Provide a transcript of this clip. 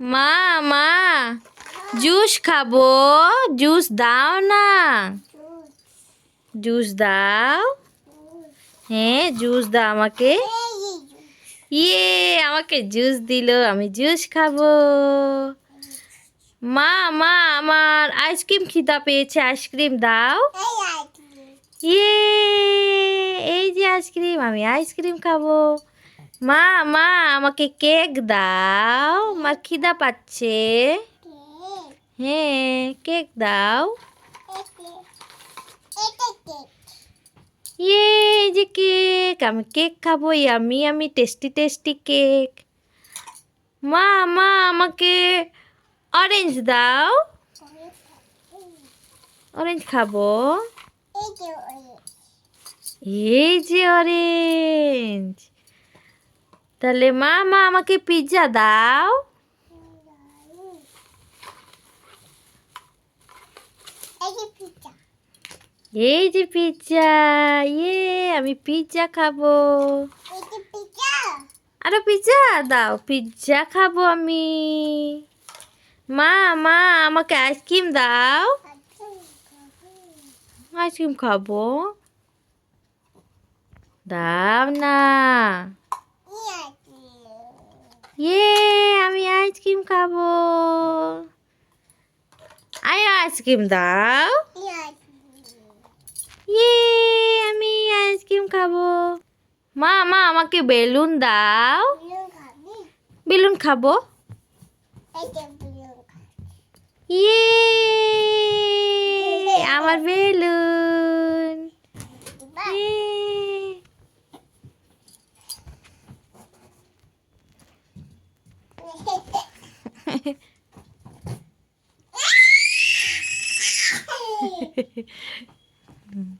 মা মা, জুস খাব। জুস দাও না। জুস দাও। হ্যাঁ জুস দাও আমাকে। ইয়ে আমাকে জুস দিল, আমি জুস খাব। মা মা, আমার আইসক্রিম খিদা পেয়েছে, আইসক্রিম দাও। ইয়ে এই যে আইসক্রিম, আমি আইসক্রিম খাব। মা মা, আমাকে কেক দাও। আমার খিদা পাচ্ছে? হ্যাঁ কেক দাও। ইয়ে যে কেক, আমি কেক খাব আমি আমি টেস্টি টেস্টি কেক। মা মা, আমাকে অরেঞ্জ দাও। অরেঞ্জ খাব। এই যে অরেঞ্জ তাহলে মা মা আমাকে পিৎজা দাও। এই যে পিৎজা ইয়ে আমি পিৎজা খাব। আরও পিৎজা দাও পিৎজা খাব আমি। মা মা আমাকে আইসক্রিম দাও। আইসক্রিম খাব। দাও না ইয়ে আমি খাব আয় আইসক্রিম দাও। ইয়ে আমি আইসক্রিম খাব। মা মা, আমাকে বেলুন দাও। বেলুন খাব। ইয়ে আমার বেলুন। ইয়ে। う ん